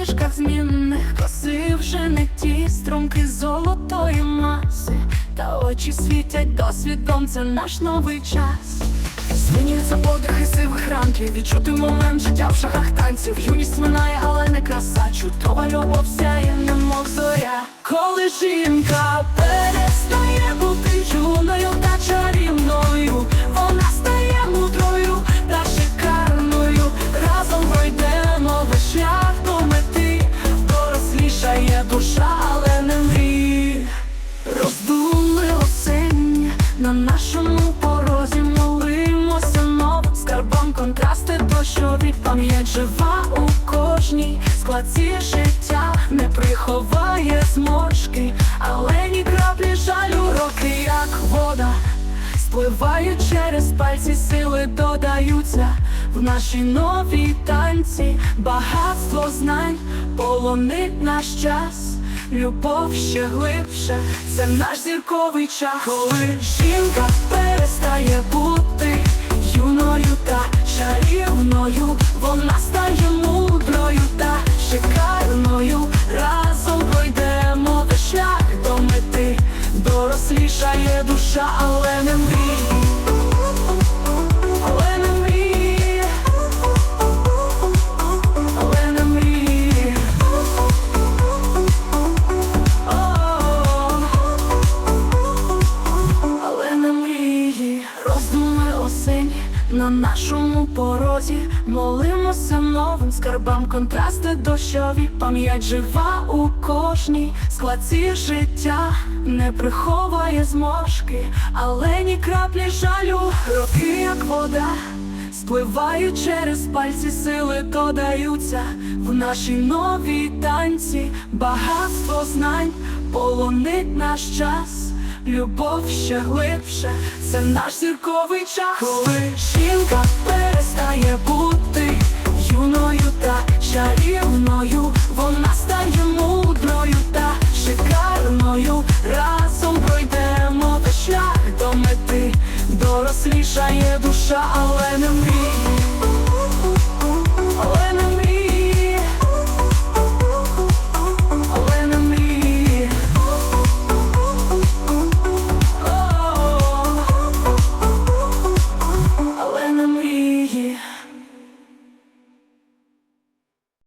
шлях змінних краси вже не ті струмки золотої маси, та очі світять досвідом, це наш новий час. Змінюються подихи сивих ранків Відчути момент життя в шахах танців. Юність минає, але не краса Чудова любов сяє, немов зоря. Коли жінка перестає контрасти дощові пам'ять жива у кожній складці життя. Не приховає зморшки, але ні краплі жалю. Роки, як вода, спливають через пальці, сили додаються в нашій новій танці, багатство знань полонить наш час. Любов ще глибше, це наш зірковий час. Коли жінка перестає бути дорослішає душа, але не мрій, але не мрій, але не мрій. Але не мрії, роздуми осені на нашому порозі. Молимося скарбам, контрасти дощові, пам'ять жива у кожній складці життя. Не приховує зморшки, але ні краплі жалю, роки, як вода. Спливають через пальці сили додаються в нашій новій танці, багатство знань полонить наш час, любов ще глибше, це наш зірковий час, коли жінка дорослішає душа, але не мрій.